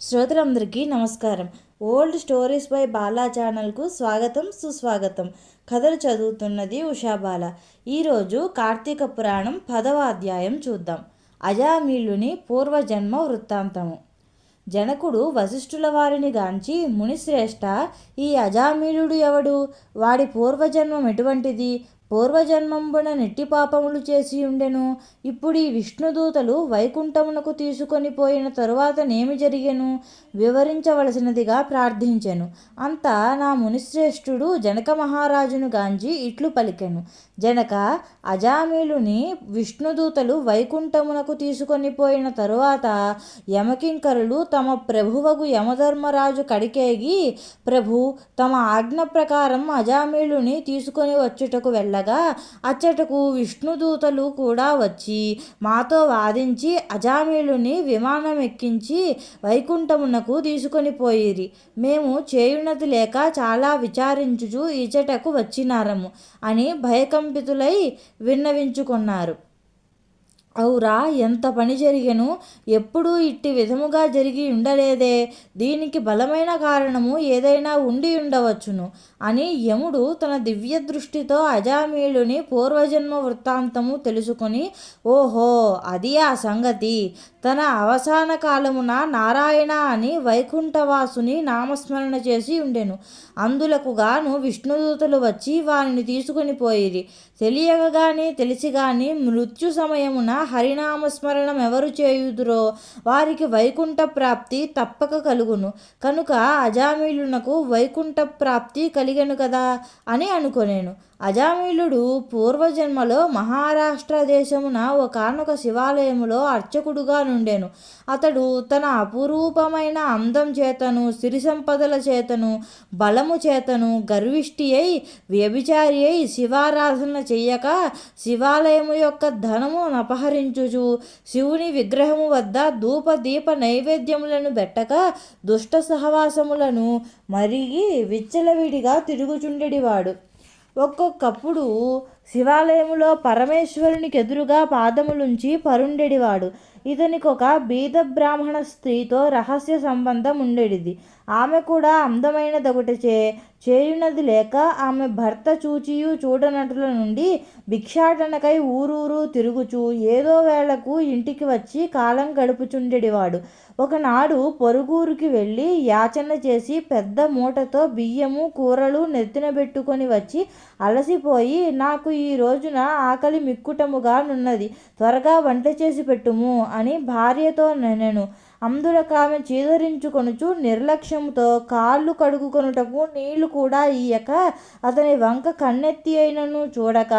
శ్రోతలందరికీ నమస్కారం. Old stories by Bala ఛానల్కు స్వాగతం సుస్వాగతం. కథలు చదువుతున్నది ఉషాబాల ఈరోజు కార్తీక పురాణం పదవ అధ్యాయం చూద్దాం. అజామీలుని పూర్వజన్మ వృత్తాంతము. జనకుడు వశిష్ఠుల వారిని గాంచి మునిశ్రేష్ఠ ఈ అజామీలుడు ఎవడు? వాడి పూర్వజన్మం ఎటువంటిది? పూర్వజన్మంబున నెట్టి పాపములు చేసి ఉండెను. ఇప్పుడు ఈ విష్ణుదూతలు వైకుంఠమునకు తీసుకొని పోయిన తరువాత నేమి జరిగెను? వివరించవలసినదిగా ప్రార్థించెను. అంతా నా మునిశ్రేష్ఠుడు జనక మహారాజును గాంచి ఇట్లు పలికెను. జనక అజామీలుని విష్ణుదూతలు వైకుంఠమునకు తీసుకొని పోయిన తరువాత యమకింకరులు తమ ప్రభువగు యమధర్మరాజు కడికేగి ప్రభు తమ ఆజ్ఞ ప్రకారం అజామీలుని తీసుకొని వచ్చుటకు వెళ్ళగా అచ్చటకు విష్ణుదూతలు కూడా వచ్చి మాతో వాదించి అజామీలుని విమానం ఎక్కించి వైకుంఠమునకు తీసుకొని పోయిరి. మేము చేయున్నది లేక చాలా విచారించుచు ఇచ్చటకు వచ్చినారము అని భయకంపితులై విన్నవించుకున్నారు. అవురా ఎంత పని జరిగెను? ఎప్పుడూ ఇట్టి విధముగా జరిగి ఉండలేదే. దీనికి బలమైన కారణము ఏదైనా ఉండి ఉండవచ్చును అని యముడు తన దివ్య దృష్టితో అజామీలుని పూర్వజన్మ వృత్తాంతము తెలుసుకొని ఓహో అది ఆ సంగతి. తన అవసాన కాలమున నారాయణ అని వైకుంఠవాసుని నామస్మరణ చేసి ఉండెను. అందులకు గాను విష్ణుదూతలు వచ్చి వారిని తీసుకుని పోయిరి. తెలియక గాని తెలిసి గాని మృత్యు సమయమున హరినామస్మరణం ఎవరు చేయుదురో వారికి వైకుంఠ ప్రాప్తి తప్పక కలుగును. కనుక అజామీలునకు వైకుంఠ ప్రాప్తి కలిగను కదా అని అనుకొనేను. అజామీలుడు పూర్వజన్మలో మహారాష్ట్ర దేశమున ఒకనొక శివాలయములో అర్చకుడుగా నుండెను. అతడు తన అపురూపమైన అందం చేతను సిరి సంపదల చేతను బలము చేతను గర్విష్టి అయి వ్యభిచారి అయి శివారాధన చెయ్యక శివాలయము యొక్క ధనము అపహరించుచు శివుని విగ్రహము వద్ద ధూప దీప నైవేద్యములను పెట్టక దుష్ట సహవాసములను మరిగి విచ్చలవిడిగా తిరుగుచుండెడివాడు. ఒక్కొక్కప్పుడు శివాలయంలో పరమేశ్వరునికి ఎదురుగా పాదములుంచి పరుండెడివాడు. ఇతనికి ఒక బీద బ్రాహ్మణ స్త్రీతో రహస్య సంబంధం ఉండేది ఆమె కూడా అందమైనదొకటిచే చేయునది లేక ఆమె భర్త చూచియు చూడనటుల నుండి భిక్షాటనకై ఊరూరు తిరుగుచూ ఏదో వేళకు ఇంటికి వచ్చి కాలం గడుపుచుండెడివాడు. ఒకనాడు పొరుగురికి వెళ్ళి యాచన చేసి పెద్ద మూటతో బియ్యము కూరలు నెత్తిన పెట్టుకొని వచ్చి అలసిపోయి నాకు ఈ రోజున ఆకలి మిక్కుటముగా నున్నది త్వరగా వంట చేసి పెట్టుము అని భార్యతో నెనెను. అందులకామె చీదరించుకొనుచు నిర్లక్ష్యముతో కాళ్ళు కడుగుకొనుటకు నీళ్ళు కూడా ఇయ్యక అతని వంక కన్నెత్తి అయినను చూడక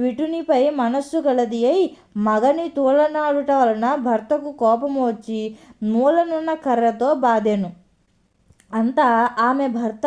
విటునిపై మనస్సు గలది అయి మగని తూలనాడుట వలన భర్తకు కోపము వచ్చి మూలనున్న కర్రతో బాధెను. అంతా ఆమె భర్త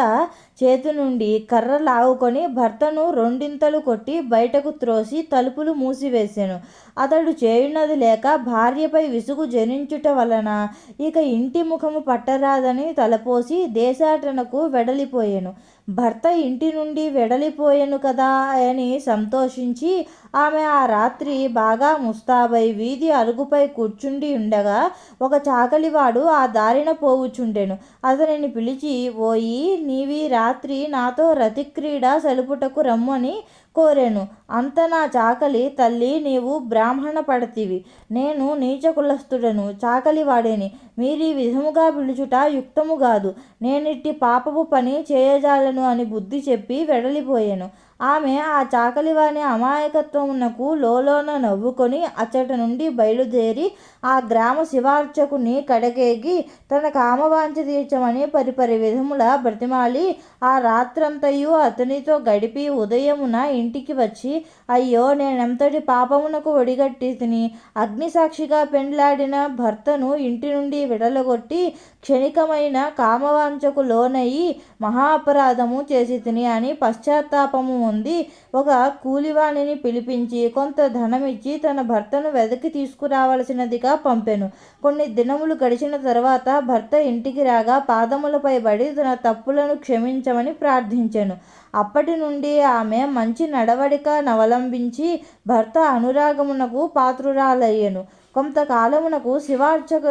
చేతి నుండి కర్ర లాగుకొని భర్తను రెండింతలు కొట్టి బయటకు త్రోసి తలుపులు మూసివేశాను అతడు చేయున్నది లేక భార్యపై విసుగు జనించుట వలన ఇక ఇంటి ముఖము పట్టరాదని తలపోసి దేశాటనకు వెడలిపోయాను. భర్త ఇంటి నుండి వెడలిపోయాను కదా అని సంతోషించి ఆమె ఆ రాత్రి బాగా ముస్తాబై వీధి అరుగుపై కూర్చుండి ఉండగా ఒక చాకలివాడు ఆ దారిన పోవుచుండెను. అతనిని పిలిచి ఓయి నీవి రాత్రి నాతో రతిక్రీడ సలుపుటకు రమ్మని కోరెను. అంత నా చాకలి తల్లి నీవు బ్రాహ్మణ పడతివి. నేను నీచ కులస్థుడను చాకలి వాడేని. మీరీ విధముగా పిలుచుట యుక్తము కాదు. నేనిట్టి పాపపు పని చేయజాలను అని బుద్ధి చెప్పి వెడలిపోయాను. ఆమె ఆ చాకలివాని అమాయకత్వమునకు లోలోన నవ్వుకొని అచ్చట నుండి బయలుదేరి ఆ గ్రామ శివార్చకుని కడకేగి తన కామవాంఛ తీర్చమని పరిపరి విధముల బ్రతిమాలి. ఆ రాత్రంతయు అతనితో గడిపి ఉదయమున ఇంటికి వచ్చి అయ్యో నేనెంతటి పాపమునకు ఒడిగట్టి తిని అగ్నిసాక్షిగా పెండ్లాడిన భర్తను ఇంటి నుండి విడలగొట్టి క్షణికమైన కామవాంఛకు లోనయ్యి మహాపరాధము చేసి తిని అని పశ్చాత్తాపము ఉంది. ఒక కూలివాణిని పిలిపించి కొంత ధనమిచ్చి తన భర్తను వెదకి తీసుకురావలసినదిగా పంపెను. కొన్ని దినములు గడిచిన తర్వాత భర్త ఇంటికి రాగా పాదములపై పడి తన తప్పులను క్షమించమని ప్రార్థించెను. అప్పటి నుండి ఆమె మంచి నడవడిక అవలంబించి భర్త అనురాగమునకు పాత్రురాలయ్యెను. కొంతకాలమునకు శివార్చక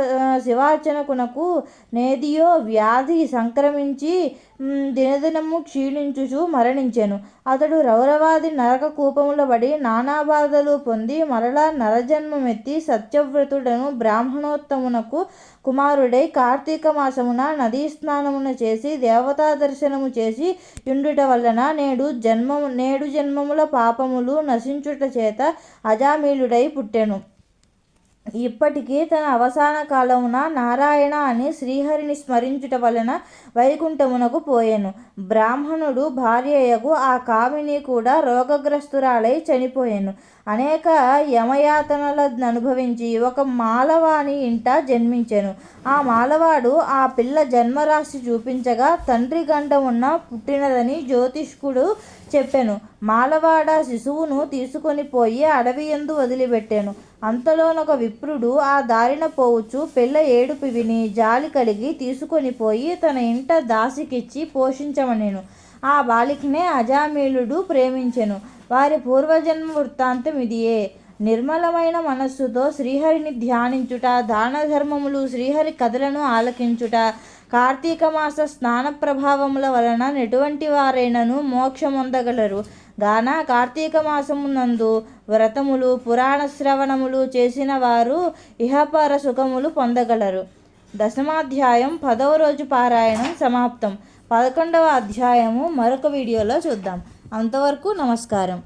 శివార్చనకునకు నేదియో వ్యాధి సంక్రమించి దినదినము క్షీణించుచు మరణించెను. అతడు రౌరవాది నరక కూపములో పడి నానా బాధలు పొంది మరలా నరజన్మమెత్తి సత్యవ్రతుడను బ్రాహ్మణోత్తమునకు కుమారుడై కార్తీక మాసమున నదీ స్నానమున చేసి దేవతా దర్శనము చేసి యుండుట వలన నేడు జన్మము నేడు జన్మముల పాపములు నశించుట చేత అజామీలుడై పుట్టెను. ఇప్పటికీ తన అవసాన కాలమున నారాయణ అని శ్రీహరిని స్మరించుట వలన వైకుంఠమునకు పోయాను. బ్రాహ్మణుడు భార్యయ్యకు ఆ కామిని కూడా రోగగ్రస్తురాలై చనిపోయాను. అనేక యమయాతనలను అనుభవించి ఒక మాలవాని ఇంట జన్మించాను. ఆ మాలవాడు ఆ పిల్ల జన్మరాశి చూపించగా తండ్రి గండమున్న పుట్టినదని జ్యోతిష్కుడు చెప్పాను. మాలవాడ శిశువును తీసుకొని పోయి అడవి ఎందు వదిలిపెట్టాను. అంతలోనొక విప్రుడు ఆ దారిన పోవచ్చు పిల్ల ఏడుపు విని జాలి కలిగి తీసుకొని పోయి తన ఇంట దాసికిచ్చి పోషించమనెను. ఆ బాలికనే అజామీలుడు ప్రేమించెను. వారి పూర్వజన్మ వృత్తాంతం ఇదియే నిర్మలమైన మనస్సుతో శ్రీహరిని ధ్యానించుట దాన ధర్మములు శ్రీహరి కథలను ఆలకించుట కార్తీక మాస స్నాన ప్రభావముల వలన ఎటువంటి వారైనను మోక్షమొందగలరు? గాన కార్తీక మాసమునందు వ్రతములు పురాణ శ్రవణములు చేసిన వారు ఇహపర సుఖములు పొందగలరు. దశమాధ్యాయం పదవ రోజు పారాయణం సమాప్తం. పదకొండవ అధ్యాయము మరొక వీడియోలో చూద్దాం. అంతవరకు నమస్కారం.